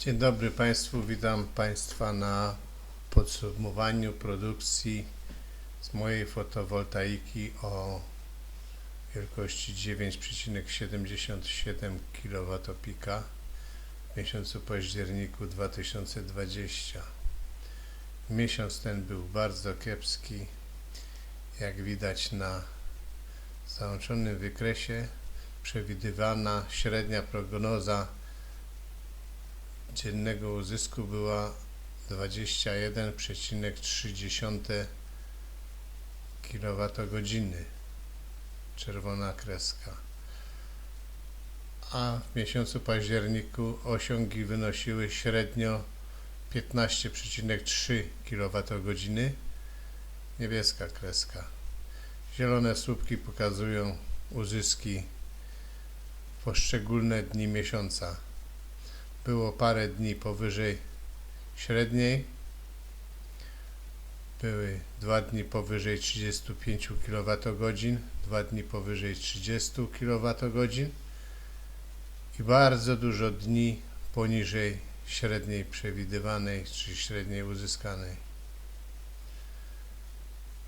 Dzień dobry Państwu, witam Państwa na podsumowaniu produkcji z mojej fotowoltaiki o wielkości 9,77 kWp w miesiącu październiku 2020. Miesiąc ten był bardzo kiepski, jak widać na załączonym wykresie przewidywana średnia prognoza dziennego uzysku była 21,3 kWh czerwona kreska. A w miesiącu październiku osiągi wynosiły średnio 15,3 kWh niebieska kreska. Zielone słupki pokazują uzyski poszczególne dni miesiąca było parę dni powyżej średniej, były dwa dni powyżej 35 kWh, dwa dni powyżej 30 kWh i bardzo dużo dni poniżej średniej przewidywanej czy średniej uzyskanej.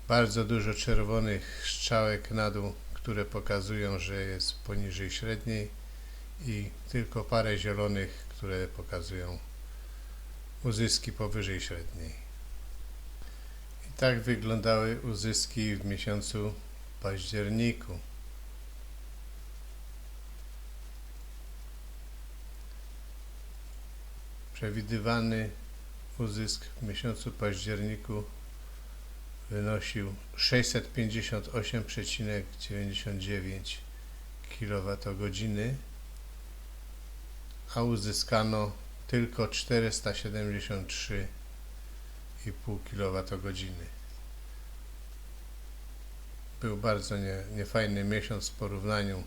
Bardzo dużo czerwonych strzałek na dół, które pokazują, że jest poniżej średniej i tylko parę zielonych, które pokazują uzyski powyżej średniej. I tak wyglądały uzyski w miesiącu październiku. Przewidywany uzysk w miesiącu październiku wynosił 658,99 kWh a uzyskano tylko 473,5 kWh. Był bardzo nie, niefajny miesiąc w porównaniu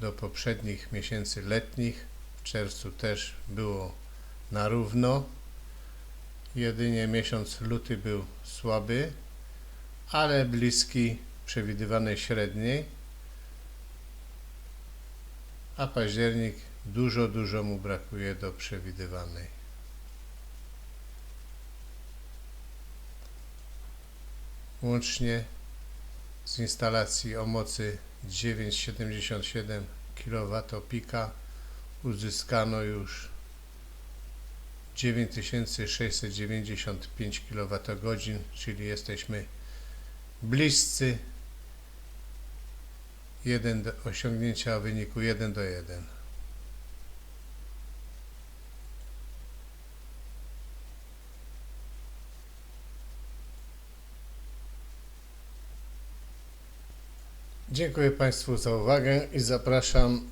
do poprzednich miesięcy letnich. W czerwcu też było na równo. Jedynie miesiąc luty był słaby, ale bliski przewidywanej średniej, a październik dużo, dużo mu brakuje do przewidywanej. Łącznie z instalacji o mocy 9,77 kWp uzyskano już 9695 kWh, czyli jesteśmy bliscy 1 do osiągnięcia wyniku 1 do 1. Dziękuję Państwu za uwagę i zapraszam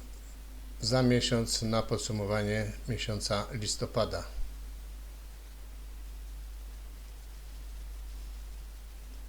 za miesiąc na podsumowanie miesiąca listopada.